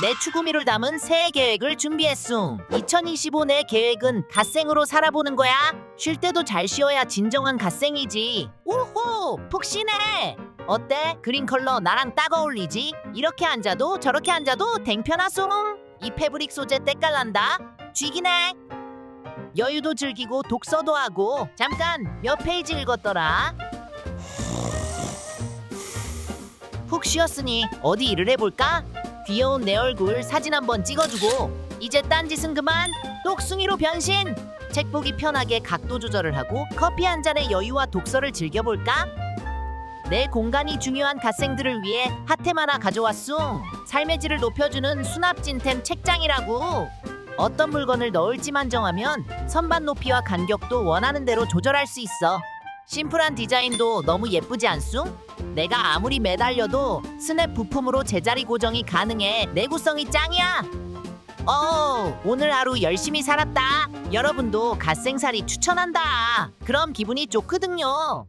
내 추구미를 담은 새해 계획을 준비했음. 2025 내 계획은 갓생으로 살아보는 거야. 쉴 때도 잘 쉬어야 진정한 갓생이지. 오호, 푹 쉬네. 어때? 그린 컬러 나랑 딱 어울리지? 이렇게 앉아도 저렇게 앉아도 댕편하송. 이 패브릭 소재 때깔난다. 쥐기네. 여유도 즐기고 독서도 하고 잠깐 몇 페이지 읽었더라. 푹 쉬었으니 어디 일을 해볼까? 귀여운 내 얼굴 사진 한번 찍어주고 이제 딴짓은 그만. 똑숭이로 변신. 책 보기 편하게 각도 조절을 하고 커피 한 잔의 여유와 독서를 즐겨볼까? 내 공간이 중요한 갓생들을 위해 핫템 하나 가져왔숭 삶의 질을 높여주는 수납진템 책장이라고. 어떤 물건을 넣을지만 정하면 선반 높이와 간격도 원하는 대로 조절할 수 있어. 심플한 디자인도 너무 예쁘지 않숭? 내가 아무리 매달려도 스냅 부품으로 제자리 고정이 가능해 내구성이 짱이야. 어, 오늘 하루 열심히 살았다. 여러분도 갓생살이 추천한다. 그럼 기분이 좋거든요.